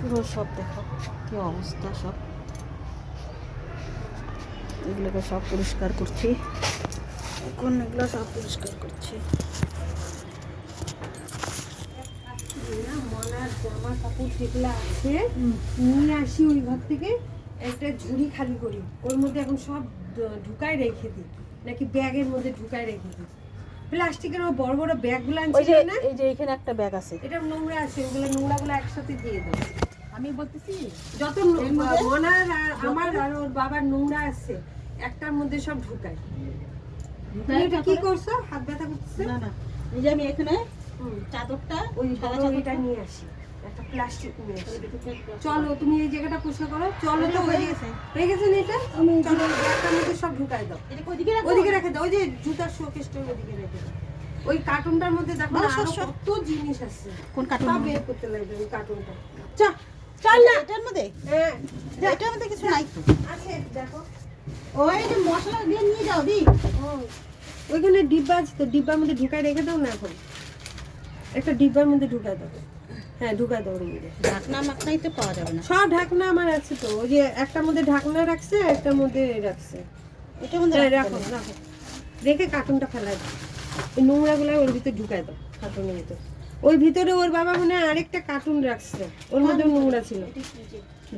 পুরো সব দেখো কি অবস্থা সব? এগুলোকে সব পরিষ্কার করছি। এখন এগুলো সব পরিষ্কার করছি? মনার জামা কাপড় যেগুলো আছে নিয়ে আসি ওই ঘর থেকে একটা ঝুড়ি খালি করি। ওর মধ্যে এখন সব ঢুকায় রেখে দিই। নাকি ব্যাগের মধ্যে ঢুকায় রেখে দিই। প্লাস্টিকের ওই বড় বড় ব্যাগগুলো আনছি না? এই যে এখানে একটা ব্যাগ আছে। এটা নোংরা আছে ওগুলো নোংরাগুলো একসাথে দিয়ে দেবো। আমি বলতেছি যত আর আমার আর ওর বাবার নোংরা আছে একটার মধ্যে সব ঢুকায়। এটা কি করছ? হাত ব্যথা করতেছে? না না। এই যে আমি এখানে চাদরটা ওই সাদা চাদরটা নিয়ে আসি। একটা প্লাস্টিক নিয়ে আসি। চলো তুমি এই জায়গাটা পরিষ্কার করো। চলো তো হয়ে গেছে। হয়ে গেছে না এটা? চলো ব্যাগটার মধ্যে সব ঢুকাই দাও। এটা ওদিকে রেখে। দাও। ওই যে জুতার শোকেসটার ওদিকে রেখে দাও। ওই কার্টুনটার মধ্যে দেখো আরও কত জিনিস আছে। কোন কার্টুন বের করতে লাগবে ওই কার্টুনটা চা চল না। এটার মধ্যে? হ্যাঁ এটার মধ্যে কিছু নাই। তো আছে দেখো। ওই যে মশলা দিয়ে নিয়ে যাও দি। ওইখানে ডিব্বা আছে তো ডিব্বার মধ্যে ঢুকাই রেখে দাও না এখন। একটা ডিব্বার মধ্যে ঢুকাই দাও। হ্যাঁ ঢুকাই দাও ওর মধ্যে। ঢাকনা মাকনাই তো পাওয়া যাবে না। সব ঢাকনা আমার আছে তো ওই যে একটার মধ্যে ঢাকনা রাখছে একটার মধ্যে রাখছে। এটার মধ্যে হ্যাঁ, রাখো। রাখো। রেখে কার্টুনটা ফেলাই দাও। এই নোংরাগুলো ওর ভিতরে ঢুকাই দাও কার্টুনের ভিতরে। ওই ভিতরে ওর বাবা মনে হয় আরেকটা কার্টুন রাখছে। ওর মধ্যে নোংরা ছিল।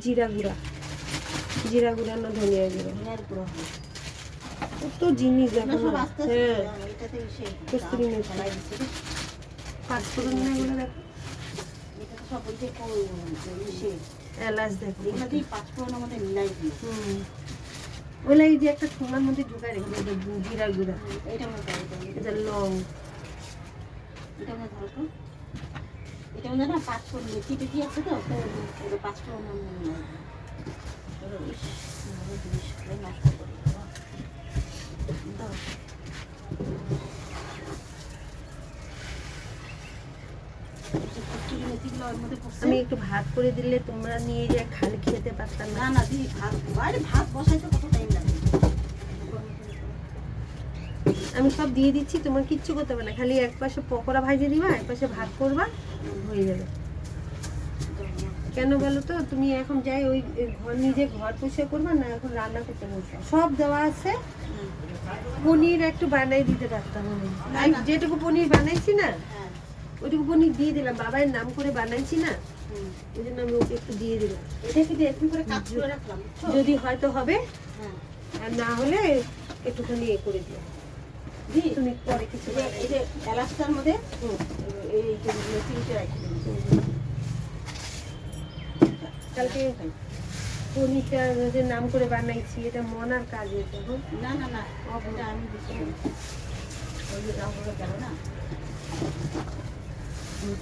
জিরা গুঁড়া। জিরা গুঁড়া না ধনিয়া গুঁড়া। কত জিনিস দেখো না, হ্যাঁ। কস্তুরি মেথি। না এগুলো দেখো। এলাচ দেখো। পাঁচ মিলাই দিই হুম। যে একটা ঠোঙার মধ্যে ঢুকায় রেখে দেবে জিরা গুঁড়া। এটা লং। এটা ধরো তো এটা মধ্যে না পাঁচ ফোড়ন মেথি টেথি আছে তো এটা পাঁচ ফোড়ন নষ্ট করে। আমি একটু ভাত করে দিলে তোমরা নিয়ে যে খালি খেতে পারতাম না। না না দি ভাত আরে ভাত বসাইতে কত টাইম লাগে? আমি সব দিয়ে দিচ্ছি তোমার কিচ্ছু করতে হবে না খালি এক পাশে পকোড়া ভাজে দিবা এক পাশে ভাত করবা হয়ে যাবে কেন বলো তো তুমি এখন যাই ওই ঘর নিজে ঘর পরিষ্কার করবা না এখন রান্না করতে বসবা? সব দেওয়া আছে। পনির একটু বানাই দিতে পারতাম আমি। যেটুকু পনির বানাইছি না হ্যাঁ। ওইটুকু পনির দিয়ে দিলাম বাবার নাম করে বানাইছি না ওই জন্য আমি ওকে একটু দিয়ে দিলাম। এখন করে কাজ করে রাখলাম যদি হয়তো হবে হ্যাঁ। আর না হলে একটুখানি এ করে দিও। দি পরে কিছু এই যে এলাচটার মধ্যে এই যে রাখি কালকে পনিরটা যে নাম করে বানাইছি এটা মনার কাজ এটা হুম। না না না এটা আমি দিচ্ছি। ওই যে রাহুলও গেল না?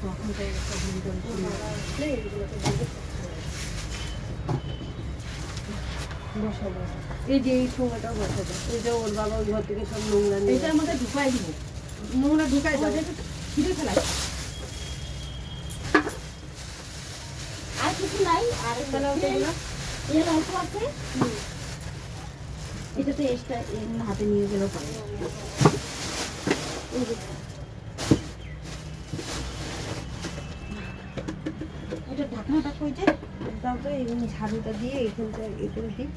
তখন তো একটা এই যে এই বসা যায় এটা ওর বাবা ওই ঘর থেকে সব নোংরা নিয়ে এইটার মধ্যে ঢুকাই দিব। নোংরা ঢুকাই ছিঁড়ে ফেলাই। আর কিছু নাই আর ওগুলো এর অল্প আছে। এটাতে এক্সট্রা হাতে নিয়ে গেলেও পারে এই যে এটা ঢাকনাটা কই যে ঝাড়ুটা দিয়ে এখানটা এ করে দিই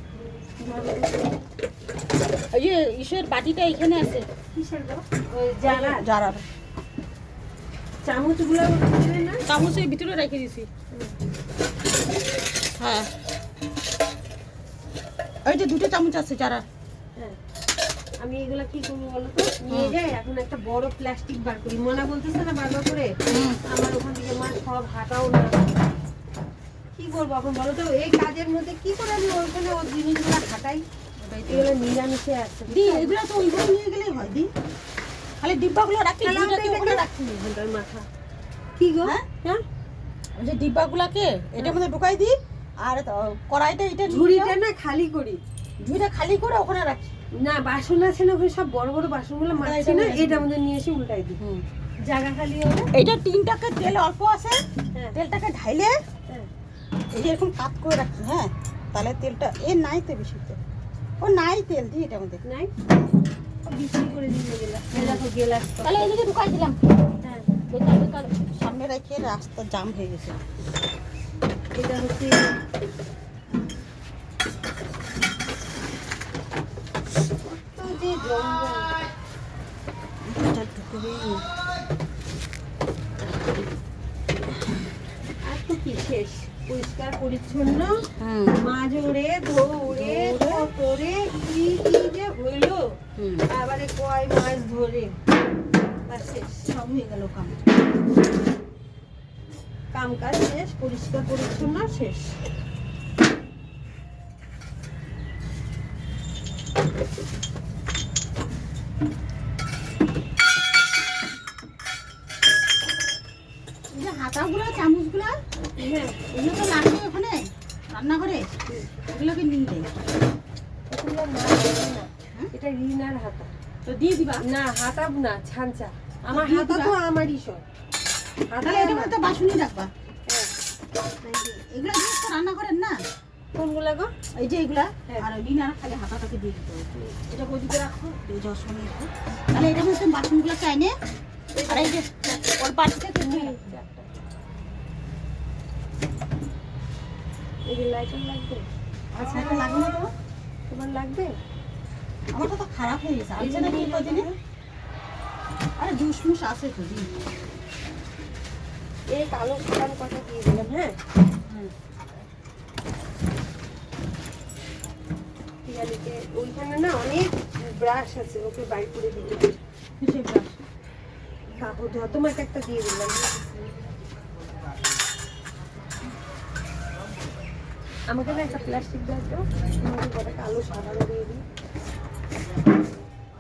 ওই ঈশ্বর বাটিটা এখানে আছে। কিসের চামচগুলো না? চামচের ভিতরে রেখে দিছি। হ্যাঁ। ওই যে দুটো চামচ আছে যারা হ্যাঁ। আমি এগুলা কি করব বলো তো? নিয়ে যাই এখন একটা বড় প্লাস্টিক বার করি। মনা বলতেছে না বারবার করে? আমার ওখান থেকে মা সব হাঁটাও না। কি করব এখন বলো তো? এই কাজের মধ্যে কি করে আমি ওইখানে ওর জিনিসগুলো হাঁটাই এগুলো নিরামিষে আছে দি এগুলো তো ওইগুলো নিয়ে গেলেই হয় দি খালি ডিব্বাগুলো রাখি ওখানে রাখি। মাথা। কি গো? হ্যাঁ? হ্যাঁ? যে ডিব্বাগুলোকে এটার মধ্যে ঢুকাই দিই আর কড়াইটা এটা ঝুড়িটা না খালি করি। ঝুড়িটা খালি করে ওখানে রাখি। না বাসন আছে না ওখানে সব বড় বড় বাসনগুলো মারছি না এটা আমাদের নিয়ে এসে উল্টাই দিই। জায়গা খালি হবে? এইটা টিনটাকে তেল অল্প আছে হ্যাঁ। তেলটাকে ঢাইলে হ্যাঁ। এই যে এরকম কাত করে রাখি হ্যাঁ? তাহলে তেলটা এ নাই তো বেশি তেল। ও নাই তেল দি এটার মধ্যে নাই? বিক্রি করে দিলে গেলা গেলাস তাহলে এদিকে ঢুকাই দিলাম। হ্যাঁ। বেকার বেকার। সামনে রেখে রাস্তা জাম হয়ে গেছে। এটা হচ্ছে যে জঙ্গল। এটা আর তো কি শেষ? পরিষ্কার পরিচ্ছন্ন। মাজরে ধরে করে কি কি যে হইল আবারে কয় মাস ধরে? সব হয়ে গেল কাম। কাম কাজ শেষ পরিষ্কার পরিচ্ছন্ন শেষ। যে হাতাগুলো চামচগুলো হ্যাঁ এগুলো তো লাগবে ওখানে রান্নাঘরে। এগুলোকে নিয়ে যাই না এটা হ্যাঁ? এটা রিনার হাতা। তো দিয়ে দিবা? না হাতা না ছাঞ্চা আমার হাতা তো আমারই সব তাহলে এটা মধ্যে বাসনই রাখবা। এগুলো জিনিস তো রান্না করেন না? কোনগুলা গো? এই যে এগুলা। হ্যাঁ। আর লিনার খালি হাতাটাকে দিয়ে দিতে এটা ওদিকে রাখো। এই যে রাখো তাহলে এটা মধ্যে বাসনগুলো চাইনে আর এই যে, ওর লাইটার লাগবে? আচ্ছা এটা লাগবে না হয়ে আছে ওইখানে না অনেক ব্রাশ আছে, ওকে বাড়ি করে দিতে কাপড় ধোয়া। তোমাকে একটা দিয়ে দিলাম। আমাকে না একটা প্লাস্টিক দাও। তো আমাকে কটা কালো সাবান দিয়ে দিই।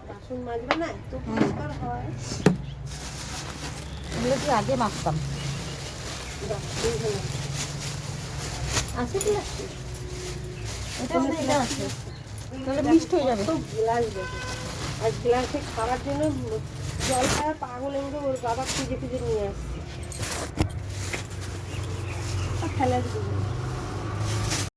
বাসন মাজবে না এত পরিষ্কার হয়। এগুলো কি আগে মাখতাম আছে প্লাস্টিক এটা আছে এটা আছে। তাহলে মিক্সড হয়ে যাবে। গ্লাস আর গ্লাসে খাওয়ার জন্য জল খাওয়ার পাগল এমনি ওর বাবা খুঁজে খুঁজে নিয়ে আসছে। ফেলে দিবি